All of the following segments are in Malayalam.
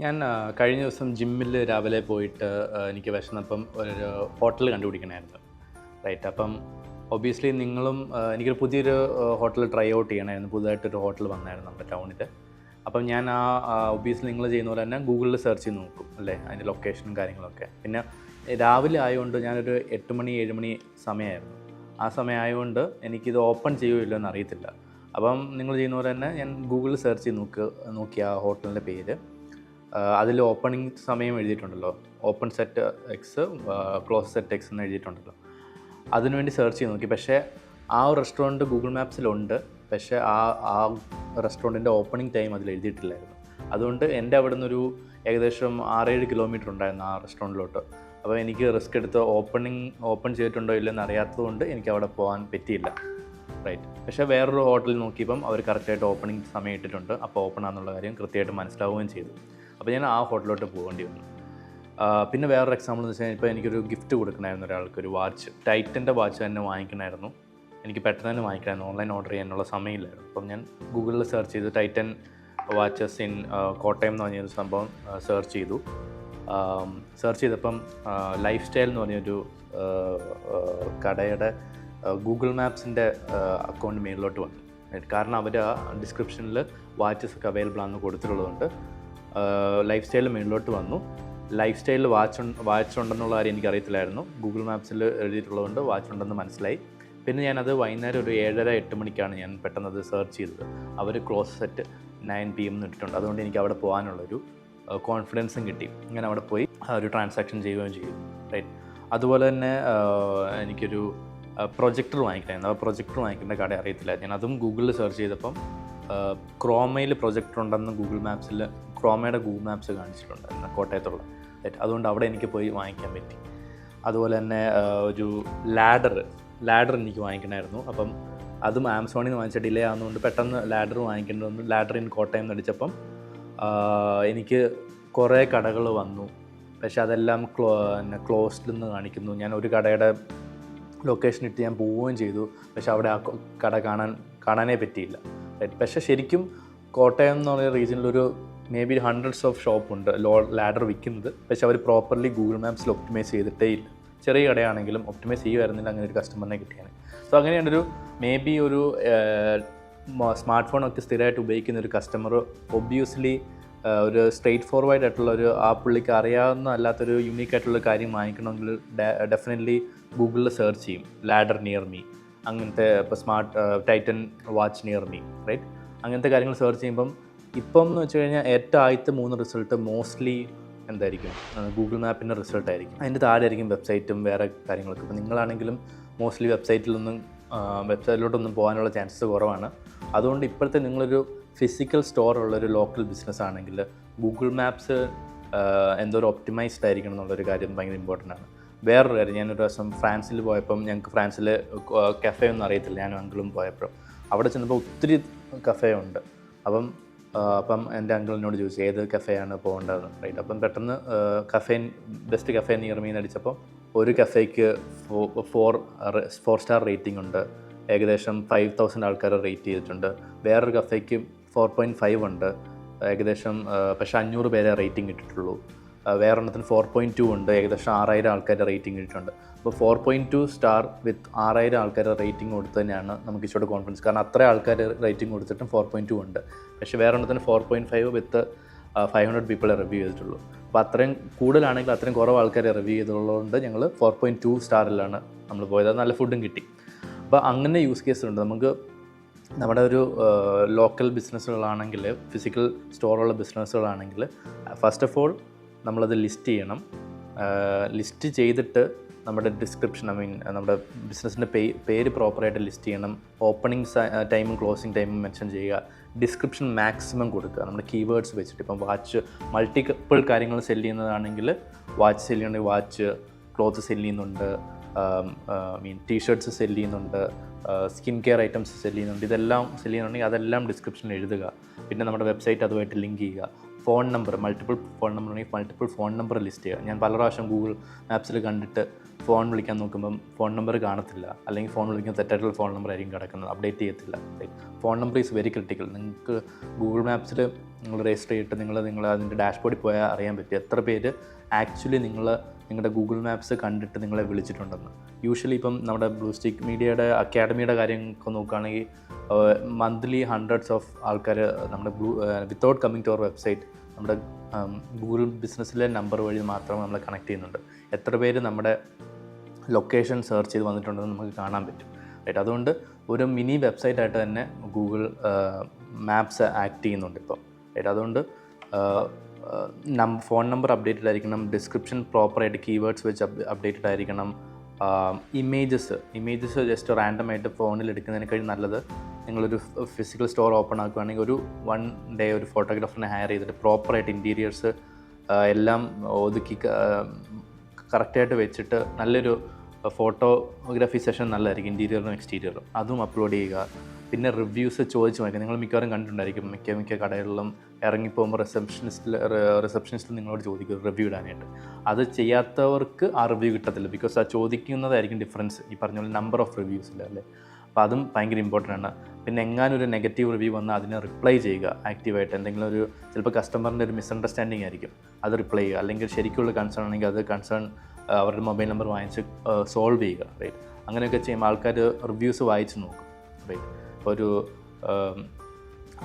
ഞാൻ കഴിഞ്ഞ ദിവസം ജിമ്മിൽ രാവിലെ പോയിട്ട് എനിക്ക് വിശന്നപ്പം ഒരു ഹോട്ടൽ കണ്ടുപിടിക്കണമായിരുന്നു. റൈറ്റ് അപ്പം ഒബിയസ്ലി നിങ്ങളും എനിക്കൊരു പുതിയൊരു ഹോട്ടൽ ട്രൈ ഔട്ട് ചെയ്യണമായിരുന്നു. പുതുതായിട്ടൊരു ഹോട്ടൽ വന്നായിരുന്നു നമ്മുടെ ടൗണിൽ അപ്പം ഞാൻ ആ ഒബിയസ്ലി നിങ്ങൾ ചെയ്യുന്ന പോലെ തന്നെ ഗൂഗിളിൽ സെർച്ച് ചെയ്ത് നോക്കും അല്ലേ? അതിന്റെ ലൊക്കേഷനും കാര്യങ്ങളൊക്കെ. പിന്നെ രാവിലെ ആയതുകൊണ്ട് ഞാനൊരു എട്ട് മണി ഏഴ് മണി സമയമായിരുന്നു. ആ സമയം ആയതുകൊണ്ട് എനിക്കിത് ഓപ്പൺ ചെയ്യുമോ എന്ന് അറിയത്തില്ല അപ്പം നിങ്ങൾ ചെയ്യുന്ന പോലെ തന്നെ ഞാൻ ഗൂഗിളിൽ സെർച്ച് ചെയ്ത് നോക്ക് നോക്കിയ ആ ഹോട്ടലിന്റെ പേര്. അതിൽ ഓപ്പണിംഗ് സമയം എഴുതിയിട്ടുണ്ടല്ലോ. Open set X close set X എന്ന് എഴുതിയിട്ടുണ്ടല്ലോ. അതിനുവേണ്ടി സെർച്ച് ചെയ്ത് നോക്കി. പക്ഷേ ആ റെസ്റ്റോറന്റ് ഗൂഗിൾ മാപ്സിലുണ്ട് പക്ഷേ ആ ആ റെസ്റ്റോറന്റിന്റെ ഓപ്പണിംഗ് ടൈം അതിൽ എഴുതിയിട്ടില്ലായിരുന്നു. അതുകൊണ്ട് എന്റെ അവിടെ നിന്നൊരു ഏകദേശം ആറേഴ് കിലോമീറ്റർ ഉണ്ടായിരുന്നു ആ റെസ്റ്റോറന്റിലോട്ട് അപ്പോൾ എനിക്ക് റിസ്ക് എടുത്ത് ഓപ്പണിംഗ് ഓപ്പൺ ചെയ്തിട്ടുണ്ടോ ഇല്ലെന്ന് അറിയാത്തതുകൊണ്ട് എനിക്ക് അവിടെ പോകാൻ പറ്റിയില്ല. റൈറ്റ് പക്ഷേ വേറൊരു ഹോട്ടലിൽ നോക്കിയപ്പം അവർ കറക്റ്റായിട്ട് ഓപ്പണിംഗ് സമയം ഇട്ടിട്ടുണ്ട്. അപ്പോൾ ഓപ്പൺ ആണെന്നുള്ള കാര്യം കൃത്യമായിട്ട് മനസ്സിലാവുകയും ചെയ്തു. അപ്പോൾ ഞാൻ ആ ഹോട്ടലിലോട്ട് പോകേണ്ടി വന്നു. പിന്നെ വേറൊരു എക്സാമ്പിൾ എന്ന് വെച്ച് കഴിഞ്ഞാൽ ഇപ്പോൾ എനിക്കൊരു ഗിഫ്റ്റ് കൊടുക്കണമായിരുന്നു ഒരാൾക്ക് ഒരു വാച്ച് ടൈറ്റന്റെ വാച്ച് തന്നെ വാങ്ങിക്കണമായിരുന്നു. എനിക്ക് പെട്ടെന്ന് തന്നെ വാങ്ങിക്കണമായിരുന്നു. ഓൺലൈൻ ഓർഡർ ചെയ്യാനുള്ള സമയമില്ലായിരുന്നു. അപ്പം ഞാൻ ഗൂഗിളിൽ സെർച്ച് ചെയ്തു ടൈറ്റൻ വാച്ചസ് ഇൻ കോട്ടയം എന്ന് പറഞ്ഞൊരു സംഭവം സെർച്ച് ചെയ്തു. സെർച്ച് ചെയ്തപ്പം ലൈഫ് സ്റ്റൈൽ എന്ന് പറഞ്ഞൊരു കടയുടെ ഗൂഗിൾ മാപ്സിന്റെ അക്കൗണ്ട് മേളിലോട്ട് വന്നു. കാരണം അവർ ആ ഡിസ്ക്രിപ്ഷനിൽ വാച്ചസ് ഒക്കെ അവൈലബിൾ ആണെന്ന് കൊടുത്തിട്ടുള്ളതുകൊണ്ട് ലൈഫ് സ്റ്റൈലിൽ മുകളിലോട്ട് വന്നു. ലൈഫ് സ്റ്റൈലിൽ വാച്ച് വാച്ച് ഉണ്ടെന്നുള്ള കാര്യം എനിക്കറിയത്തില്ലായിരുന്നു. ഗൂഗിൾ മാപ്സിൽ എഴുതിയിട്ടുള്ളതുകൊണ്ട് വാച്ച് ഉണ്ടെന്ന് മനസ്സിലായി. പിന്നെ ഞാനത് വൈകുന്നേരം ഒരു ഏഴര എട്ട് മണിക്കാണ് ഞാൻ പെട്ടെന്ന് അത് സെർച്ച് ചെയ്തത്. അവർ close set nine P M എന്ന് ഇട്ടിട്ടുണ്ട്. അതുകൊണ്ട് എനിക്ക് അവിടെ പോകാനുള്ളൊരു കോൺഫിഡൻസും കിട്ടി. ഞാൻ അവിടെ പോയി ഒരു ട്രാൻസാക്ഷൻ ചെയ്യുകയും ചെയ്തു. റൈറ്റ് അതുപോലെ തന്നെ എനിക്കൊരു പ്രൊജക്ടർ വാങ്ങിക്കണമായിരുന്നു. ആ പ്രൊജക്ടർ വാങ്ങിക്കേണ്ട കട അറിയത്തില്ല ഞാൻ അതും ഗൂഗിളിൽ സെർച്ച് ചെയ്തപ്പം ക്രോമയിൽ പ്രൊജക്ടർ ഉണ്ടെന്ന് ഗൂഗിൾ മാപ്സിൽ ക്രോമയുടെ ഗൂഗിൾ മാപ്സ് കാണിച്ചിട്ടുണ്ടായിരുന്നു കോട്ടയത്തുള്ള. അതുകൊണ്ട് അവിടെ എനിക്ക് പോയി വാങ്ങിക്കാൻ പറ്റി. അതുപോലെ തന്നെ ഒരു ലാഡർ ലാഡർ എനിക്ക് വാങ്ങിക്കണമായിരുന്നു. അപ്പം അതും ആമസോണിൽ നിന്ന് വാങ്ങിച്ച ഡിലേ ആകുന്നതുകൊണ്ട് പെട്ടെന്ന് ലാഡർ വാങ്ങിക്കേണ്ടി ലാഡർ ഇൻ കോട്ടയം എന്ന് അടിച്ചപ്പം എനിക്ക് കുറേ കടകൾ വന്നു. പക്ഷെ അതെല്ലാം ക്ലോ പിന്നെ ക്ലോസ്ഡ് എന്ന് കാണിക്കുന്നു. ഞാൻ ഒരു കടയുടെ ലൊക്കേഷൻ ഇട്ട് ഞാൻ പോവുകയും ചെയ്തു. പക്ഷെ അവിടെ ആ കട കാണാൻ കാണാനേ പറ്റിയില്ല. പക്ഷെ ശരിക്കും കോട്ടയം എന്ന് പറയുന്ന റീജിയനിലൊരു maybe hundreds of shop ഉണ്ട് ലോ ലാഡർ വിൽക്കുന്നത്. പക്ഷെ അവർ പ്രോപ്പർലി ഗൂഗിൾ മാപ്സിൽ ഒപ്റ്റിമൈസ് ചെയ്തിട്ടേ ഇല്ല. ചെറിയ കടയാണെങ്കിലും ഒപ്റ്റിമൈസ് ചെയ്യുമായിരുന്നില്ല അങ്ങനെ ഒരു കസ്റ്റമറിനെ കിട്ടിയാണ് സോ അങ്ങനെയാണ് ഒരു മേ ബി ഒരു സ്മാർട്ട് ഫോണൊക്കെ സ്ഥിരമായിട്ട് ഉപയോഗിക്കുന്ന ഒരു കസ്റ്റമർ ഒബ്വിയസ്ലി ഒരു സ്ട്രെയിറ്റ് ഫോർവേഡ് ആയിട്ടുള്ള ഒരു ആ പുള്ളിക്ക് അറിയാവുന്ന അല്ലാത്തൊരു യുണീക്ക് ആയിട്ടുള്ള കാര്യം വാങ്ങിക്കണമെങ്കിൽ ഡെഫിനറ്റ്ലി ഗൂഗിളിൽ സെർച്ച് ചെയ്യും. ലാഡർ നിയർ മീ അങ്ങനത്തെ ഇപ്പോൾ smart Titan watch near me right അങ്ങനത്തെ കാര്യങ്ങൾ സെർച്ച് ചെയ്യുമ്പം ഇപ്പം എന്ന് വെച്ച് കഴിഞ്ഞാൽ ഏറ്റവും ആദ്യത്തെ മൂന്ന് റിസൾട്ട് മോസ്റ്റ്ലി എന്തായിരിക്കും? ഗൂഗിൾ മാപ്പിന്റെ റിസൾട്ട് ആയിരിക്കും. അതിന്റെ താഴെ ആയിരിക്കും വെബ്സൈറ്റും വേറെ കാര്യങ്ങളൊക്കെ. ഇപ്പോൾ നിങ്ങളാണെങ്കിലും മോസ്റ്റ്ലി വെബ്സൈറ്റിലൊന്നും വെബ്സൈറ്റിലോട്ടൊന്നും പോകാനുള്ള ചാൻസസ് കുറവാണ്. അതുകൊണ്ട് ഇപ്പോഴത്തെ നിങ്ങളൊരു ഫിസിക്കൽ സ്റ്റോർ ഉള്ളൊരു ലോക്കൽ ബിസിനസ് ആണെങ്കിൽ ഗൂഗിൾ മാപ്സ് എന്തോ ഒരു ഒപ്റ്റിമൈസ്ഡ് ആയിരിക്കണം എന്നുള്ളൊരു കാര്യം ഭയങ്കര ഇമ്പോർട്ടന്റ് ആണ്. വേറൊരു കാര്യം ഞാനൊരു ദിവസം ഫ്രാൻസിൽ പോയപ്പം ഞങ്ങൾക്ക് ഫ്രാൻസിൽ കഫേ ഒന്നും അറിയത്തില്ല. ഞാനും അങ്കിളും പോയപ്പോൾ അവിടെ ചെന്നപ്പോൾ ഒത്തിരി കഫേ ഉണ്ട്. അപ്പം അപ്പം എന്റെ അങ്കിളിനോട് ചോദിച്ചു ഏത് കഫേയാണ് പോകേണ്ടത് റൈറ്റ് അപ്പം പെട്ടെന്ന് കഫേ ബെസ്റ്റ് കഫേ നിയർമീന്ന് അടിച്ചപ്പോൾ ഒരു കഫേക്ക് ഫോർ ഫോർ സ്റ്റാർ റേറ്റിംഗ് ഉണ്ട്. ഏകദേശം ഫൈവ് തൗസൻഡ് ആൾക്കാർ റേറ്റ് ചെയ്തിട്ടുണ്ട്. വേറൊരു കഫേക്ക് ഫോർ പോയിന്റ് ഫൈവ് ഉണ്ട്. ഏകദേശം പക്ഷേ അഞ്ഞൂറ് പേരെ റേറ്റിംഗ് ഇട്ടിട്ടുള്ളൂ. വേറൊരെണ്ണത്തിന് ഫോർ പോയിന്റ് ടു ഉണ്ട്. ഏകദേശം ആറായിരം ആൾക്കാരുടെ റേറ്റിംഗ് കിട്ടിയിട്ടുണ്ട്. അപ്പോൾ four point two star with ആറായിരം ആൾക്കാരുടെ റേറ്റിംഗ് കൊടുത്ത് തന്നെയാണ് നമുക്ക് ഇച്ചിരി കോൺഫിഡൻസ് കാരണം അത്ര ആൾക്കാർ റേറ്റിംഗ് കൊടുത്തിട്ടും ഫോർ പോയിന്റ് ടു ഉണ്ട്. പക്ഷേ വേറൊരെണ്ണത്തിന് four point five with five hundred പീപ്പിളെ review ചെയ്തിട്ടുള്ളൂ. അപ്പോൾ അത്രയും കൂടുതലാണെങ്കിൽ അത്രയും കുറവ് ആൾക്കാരെ റിവ്യൂ ചെയ്തുള്ളതുകൊണ്ട് ഞങ്ങൾ ഫോർ പോയിന്റ് ടു സ്റ്റാറിലാണ് നമ്മൾ പോയത്. നല്ല ഫുഡും കിട്ടി. അപ്പോൾ അങ്ങനെ യൂസ് കേസ് ഉണ്ട്. നമുക്ക് നമ്മുടെ ഒരു ലോക്കൽ ബിസിനസ്സുകളാണെങ്കിൽ ഫിസിക്കൽ സ്റ്റോറുള്ള ബിസിനസ്സുകളാണെങ്കിൽ ഫസ്റ്റ് ഓഫ് ഓൾ നമ്മളത് ലിസ്റ്റ് ചെയ്യണം. ലിസ്റ്റ് ചെയ്തിട്ട് നമ്മുടെ ഡിസ്ക്രിപ്ഷൻ ഐ മീൻ നമ്മുടെ ബിസിനസ്സിന്റെ പേ പേര് പ്രോപ്പറായിട്ട് ലിസ്റ്റ് ചെയ്യണം. ഓപ്പണിംഗ് ടൈമും ക്ലോസിംഗ് ടൈമും മെൻഷൻ ചെയ്യുക. ഡിസ്ക്രിപ്ഷൻ മാക്സിമം കൊടുക്കുക. നമ്മുടെ കീവേഡ്സ് വെച്ചിട്ട്. ഇപ്പം വാച്ച് മൾട്ടിപ്പിൾ കാര്യങ്ങൾ സെൽ ചെയ്യുന്നതാണെങ്കിൽ വാച്ച് സെൽ ചെയ്യണമെങ്കിൽ വാച്ച് ക്ലോത്ത് സെൽ ചെയ്യുന്നുണ്ട് മീൻ ടീഷർട്ട്സ് സെൽ ചെയ്യുന്നുണ്ട് സ്കിൻ കെയർ ഐറ്റംസ് സെൽ ചെയ്യുന്നുണ്ട്. ഇതെല്ലാം സെൽ ചെയ്യുന്നുണ്ടെങ്കിൽ അതെല്ലാം ഡിസ്ക്രിപ്ഷനിൽ എഴുതുക. പിന്നെ നമ്മുടെ വെബ്സൈറ്റ് അതുമായിട്ട് ലിങ്ക് ചെയ്യുക. Phone number multiple phone number ഉണ്ടെങ്കിൽ മൾട്ടിപ്പിൾ ഫോൺ നമ്പർ ലിസ്റ്റ് ചെയ്യുക. ഞാൻ പല പ്രാവശ്യം ഗൂഗിൾ മാപ്സിൽ കണ്ടിട്ട് ഫോൺ വിളിക്കാൻ നോക്കുമ്പം ഫോൺ നമ്പർ കാണത്തില്ല. അല്ലെങ്കിൽ ഫോൺ വിളിക്കുന്ന തെറ്റായിട്ടുള്ള ഫോൺ നമ്പർ ആയിരിക്കും കിടക്കുന്നത്. അപ്ഡേറ്റ് ചെയ്യത്തില്ല. Phone number is very critical നിങ്ങൾക്ക് ഗൂഗിൾ മാപ്സിൽ നിങ്ങൾ രജിസ്റ്റർ ചെയ്തിട്ട് നിങ്ങൾ നിങ്ങൾ അതിന്റെ ഡാഷ്ബോർഡിൽ പോയാൽ അറിയാൻ പറ്റും. എത്ര പേര് ആക്ച്വലി നിങ്ങൾ നിങ്ങളുടെ ഗൂഗിൾ മാപ്സ് കണ്ടിട്ട് നിങ്ങളെ വിളിച്ചിട്ടുണ്ടെന്ന്. യൂഷ്വലി ഇപ്പം നമ്മുടെ ബ്ലൂ സ്റ്റിക്ക് മീഡിയയുടെ അക്കാഡമിയുടെ കാര്യങ്ങളൊക്കെ നോക്കുകയാണെങ്കിൽ മന്ത്ലി ഹൺഡ്രഡ്സ് ഓഫ് ആൾക്കാർ നമ്മുടെ Blue without coming to our website നമ്മുടെ ഗൂഗിൾ ബിസിനസ്സിലെ നമ്പർ വഴി മാത്രം നമ്മളെ കണക്ട് ചെയ്യുന്നുണ്ട്. എത്ര പേര് നമ്മുടെ ലൊക്കേഷൻ സെർച്ച് ചെയ്ത് വന്നിട്ടുണ്ടെന്ന് നമുക്ക് കാണാൻ പറ്റും. റൈറ്റ് അതുകൊണ്ട് ഒരു മിനി വെബ്സൈറ്റ് ആയിട്ട് തന്നെ ഗൂഗിൾ മാപ്സ് ആക്ട് ചെയ്യുന്നുണ്ട് ഇപ്പോൾ റൈറ്റ് അതുകൊണ്ട് ഫോൺ നമ്പർ അപ്ഡേറ്റഡ് ആയിരിക്കണം ഡിസ്ക്രിപ്ഷൻ പ്രോപ്പറായിട്ട് കീവേഡ്സ് വെച്ച് അപ്ഡേറ്റഡ് ആയിരിക്കണം. ഇമേജസ് ഇമേജസ് ജസ്റ്റ് റാൻഡം ആയിട്ട് ഫോണിൽ എടുക്കുന്നതിനേക്കാൾ നല്ലത്. നിങ്ങളൊരു ഫിസിക്കൽ സ്റ്റോർ ഓപ്പൺ ആക്കുകയാണെങ്കിൽ ഒരു വൺ ഡേ ഒരു ഫോട്ടോഗ്രാഫറിനെ ഹയർ ചെയ്തിട്ട് പ്രോപ്പറായിട്ട് ഇന്റീരിയേഴ്സ് എല്ലാം ഒതുക്കി കറക്റ്റായിട്ട് വെച്ചിട്ട് നല്ലൊരു ഫോട്ടോഗ്രാഫി സെഷൻ നല്ലതായിരിക്കും ഇന്റീരിയറും എക്സ്റ്റീരിയറും അതും അപ്ലോഡ് ചെയ്യുക. പിന്നെ റിവ്യൂസ് ചോദിച്ചു നോക്കുക നിങ്ങൾ മിക്കവാറും കണ്ടിട്ടുണ്ടായിരിക്കും. മിക്ക മിക്ക കടകളിലും ഇറങ്ങിപ്പോകുമ്പോൾ റിസപ്ഷനിസ്റ്റിൽ റിസപ്ഷനിസ്റ്റിൽ നിങ്ങളോട് ചോദിക്കും റിവ്യൂ ഇടാനായിട്ട്. അത് ചെയ്യാത്തവർക്ക് ആ റിവ്യൂ കിട്ടത്തില്ല. ബിക്കോസ് ആ ചോദിക്കുന്നതായിരിക്കും ഡിഫറൻസ് ഈ പറഞ്ഞ പോലെ നമ്പർ ഓഫ് റിവ്യൂസ് ഇല്ല അല്ലേ? അപ്പോൾ അതും ഭയങ്കര ഇമ്പോർട്ടന്റ് ആണ്. പിന്നെ എങ്ങാനും ഒരു നെഗറ്റീവ് റിവ്യൂ വന്നാൽ അതിനെ റിപ്ലൈ ചെയ്യുക ആക്റ്റീവായിട്ട് എന്തെങ്കിലും ഒരു ചിലപ്പോൾ കസ്റ്റമറിന്റെ ഒരു മിസ്അണ്ടർസ്റ്റാൻഡിങ് ആയിരിക്കും. അത് റിപ്ലൈ ചെയ്യുക. അല്ലെങ്കിൽ ശരിക്കുള്ള കൺസേൺ ആണെങ്കിൽ അത് കൺസേൺ അവരുടെ മൊബൈൽ നമ്പർ വാങ്ങിച്ച് സോൾവ് ചെയ്യുക റൈറ്റ് അങ്ങനെയൊക്കെ ചെയ്യുമ്പോൾ ആൾക്കാർ റിവ്യൂസ് വായിച്ച് നോക്കും റൈറ്റ് ഒരു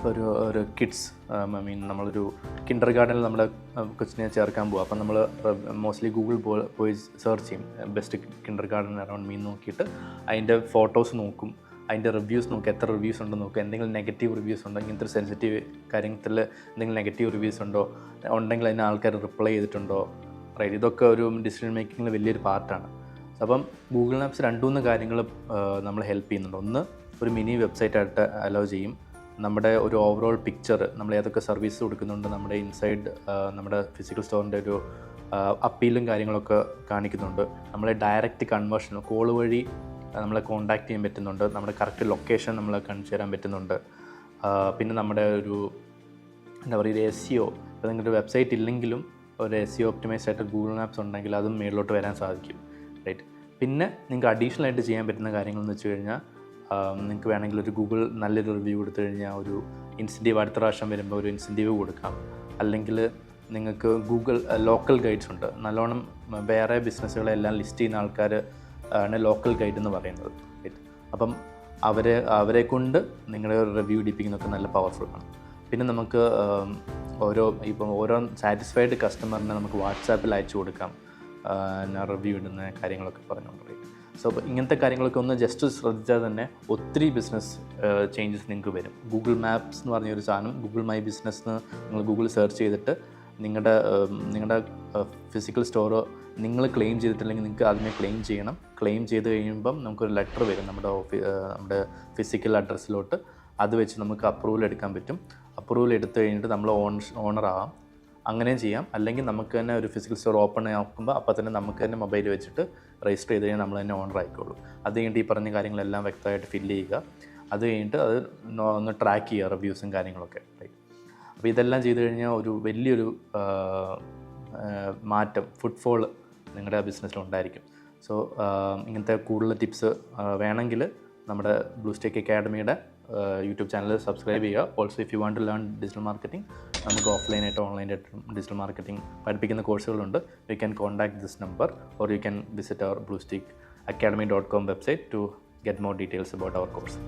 ഒരു ഒരു കിഡ്സ് ഐ മീൻ നമ്മളൊരു കിൻഡർ ഗാർഡനിൽ നമ്മുടെ കൊച്ചിനെ ചേർക്കാൻ പോകും അപ്പം നമ്മൾ മോസ്റ്റ്ലി ഗൂഗിൾ പോയി സെർച്ച് ചെയ്യും. ബെസ്റ്റ് കിൻഡർ ഗാർഡൻ അറൗണ്ട് മീൻ നോക്കിയിട്ട് അതിന്റെ ഫോട്ടോസ് നോക്കും. അതിന്റെ റിവ്യൂസ് നോക്കും. എത്ര റിവ്യൂസ് ഉണ്ടോ നോക്കും. എന്തെങ്കിലും നെഗറ്റീവ് റിവ്യൂസ് ഉണ്ടോ? ഇങ്ങനത്തെ സെൻസിറ്റീവ് കാര്യത്തിൽ എന്തെങ്കിലും നെഗറ്റീവ് റിവ്യൂസ് ഉണ്ടോ? ഉണ്ടെങ്കിൽ അതിന് ആൾക്കാർ റിപ്ലൈ ചെയ്തിട്ടുണ്ടോ? റൈറ്റ് ഇതൊക്കെ ഒരു ഡിസിഷൻ മേക്കിങ്ങിൽ വലിയൊരു പാർട്ടാണ് അപ്പം ഗൂഗിൾ മാപ്സ് രണ്ടു മൂന്ന് കാര്യങ്ങൾ നമ്മൾ ഹെൽപ്പ് ചെയ്യുന്നുണ്ട്. ഒന്ന് ഒരു മിനി വെബ്സൈറ്റ് ആയിട്ട് അലോ ചെയ്യും. നമ്മുടെ ഒരു ഓവറോൾ പിക്ചർ നമ്മൾ ഏതൊക്കെ സർവീസ് കൊടുക്കുന്നുണ്ട് നമ്മുടെ ഇൻസൈഡ് നമ്മുടെ ഫിസിക്കൽ സ്റ്റോറിന്റെ ഒരു അപ്പീലും കാര്യങ്ങളൊക്കെ കാണിക്കുന്നുണ്ട്. നമ്മളെ ഡയറക്റ്റ് കൺവേർഷൻ കോൾ വഴി നമ്മളെ കോൺടാക്ട് ചെയ്യാൻ പറ്റുന്നുണ്ട്. നമ്മുടെ കറക്റ്റ് ലൊക്കേഷൻ നമ്മൾ കാണിച്ചു പറ്റുന്നുണ്ട്. പിന്നെ നമ്മുടെ ഒരു എന്താ പറയുക ഒരു എസ് സിഒ ഇപ്പോൾ നിങ്ങളുടെ വെബ്സൈറ്റ് ഇല്ലെങ്കിലും ഒരു എസ് സി ഒപ്റ്റിമൈസ് ആയിട്ട് ഗൂഗിൾ മാപ്സ് ഉണ്ടെങ്കിൽ അതും മേളിലോട്ട് വരാൻ സാധിക്കും. റൈറ്റ് പിന്നെ നിങ്ങൾക്ക് അഡീഷണൽ ആയിട്ട് ചെയ്യാൻ പറ്റുന്ന കാര്യങ്ങൾ എന്ന് വെച്ച് കഴിഞ്ഞാൽ നിങ്ങൾക്ക് വേണമെങ്കിൽ ഒരു ഗൂഗിൾ നല്ലൊരു റിവ്യൂ കൊടുത്തു കഴിഞ്ഞാൽ ഒരു ഇൻസെന്റീവ് അടുത്ത പ്രാവശ്യം വരുമ്പോൾ ഒരു ഇൻസെന്റീവ് കൊടുക്കാം. അല്ലെങ്കിൽ നിങ്ങൾക്ക് ഗൂഗിൾ ലോക്കൽ ഗൈഡ്സ് ഉണ്ട്. നല്ലോണം വേറെ ബിസിനസ്സുകളെല്ലാം ലിസ്റ്റ് ചെയ്യുന്ന ആൾക്കാർ ആണ് ലോക്കൽ ഗൈഡ് എന്ന് പറയുന്നത്. അപ്പം അവരെ അവരെ കൊണ്ട് നിങ്ങളുടെ റിവ്യൂ ഇടിപ്പിക്കുന്നതൊക്കെ നല്ല പവർഫുൾ ആണ്. പിന്നെ നമുക്ക് ഓരോ ഇപ്പം ഓരോ സാറ്റിസ്ഫൈഡ് കസ്റ്റമറിനെ നമുക്ക് വാട്സാപ്പിൽ അയച്ചു കൊടുക്കാം. റിവ്യൂ ഇടുന്ന കാര്യങ്ങളൊക്കെ പറഞ്ഞുകൊണ്ട്. സോ ഇങ്ങനത്തെ കാര്യങ്ങളൊക്കെ ഒന്ന് ജസ്റ്റ് ശ്രദ്ധിച്ചാൽ തന്നെ ഒത്തിരി ബിസിനസ് ചേഞ്ചസ് നിങ്ങൾക്ക് വരും. ഗൂഗിൾ മാപ്സ് എന്ന് പറഞ്ഞൊരു സാധനം ഗൂഗിൾ മൈ ബിസിനസ് നിങ്ങൾ ഗൂഗിൾ സെർച്ച് ചെയ്തിട്ട് നിങ്ങളുടെ നിങ്ങളുടെ ഫിസിക്കൽ സ്റ്റോറോ നിങ്ങൾ ക്ലെയിം ചെയ്തിട്ടില്ലെങ്കിൽ നിങ്ങൾക്ക് അതിനെ ക്ലെയിം ചെയ്യണം. ക്ലെയിം ചെയ്ത് കഴിയുമ്പം നമുക്കൊരു ലെറ്റർ വരും നമ്മുടെ ഓഫീ നമ്മുടെ ഫിസിക്കൽ അഡ്രസ്സിലോട്ട് അത് വെച്ച് നമുക്ക് അപ്രൂവൽ എടുക്കാൻ പറ്റും. അപ്രൂവൽ എടുത്തു കഴിഞ്ഞിട്ട് നമ്മൾ ഓൺ ഓണർ ആവാം. അങ്ങനെയും ചെയ്യാം. അല്ലെങ്കിൽ നമുക്ക് തന്നെ ഒരു ഫിസിക്കൽ സ്റ്റോർ ഓപ്പൺ ആക്കുമ്പോൾ അപ്പോൾ തന്നെ നമുക്ക് തന്നെ മൊബൈൽ വെച്ചിട്ട് രജിസ്റ്റർ ചെയ്ത് കഴിഞ്ഞാൽ നമ്മൾ തന്നെ ഓണർ ആയിക്കോളൂ. അത് കഴിഞ്ഞിട്ട് ഈ പറഞ്ഞ കാര്യങ്ങളെല്ലാം വ്യക്തമായിട്ട് ഫില്ല് ചെയ്യുക. അത് കഴിഞ്ഞിട്ട് അത് ഒന്ന് ട്രാക്ക് ചെയ്യുക റിവ്യൂസും കാര്യങ്ങളൊക്കെ അപ്പോൾ ഇതെല്ലാം ചെയ്ത് കഴിഞ്ഞാൽ ഒരു വലിയൊരു മാറ്റം ഫുട്ഫോൾ നിങ്ങളുടെ ബിസിനസ്സിൽ ഉണ്ടായിരിക്കും. സോ ഇങ്ങനത്തെ കൂടുതൽ ടിപ്സ് വേണമെങ്കിൽ നമ്മുടെ ബ്ലൂ സ്റ്റേക്ക് അക്കാഡമിയുടെ യൂട്യൂബ് ചാനൽ സബ്സ്ക്രൈബ് ചെയ്യുക. Also if you want to learn digital marketing നമുക്ക് ഓഫ്ലൈനായിട്ട് ഓൺലൈനായിട്ടും ഡിജിറ്റൽ മാർക്കറ്റിംഗ് പഠിപ്പിക്കുന്ന കോഴ്സുകളുണ്ട് you can contact this number or you can visit our Blue Stick Academy dot com website to get more details about our course